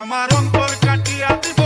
আমার অন্তর কাটিয়া দিস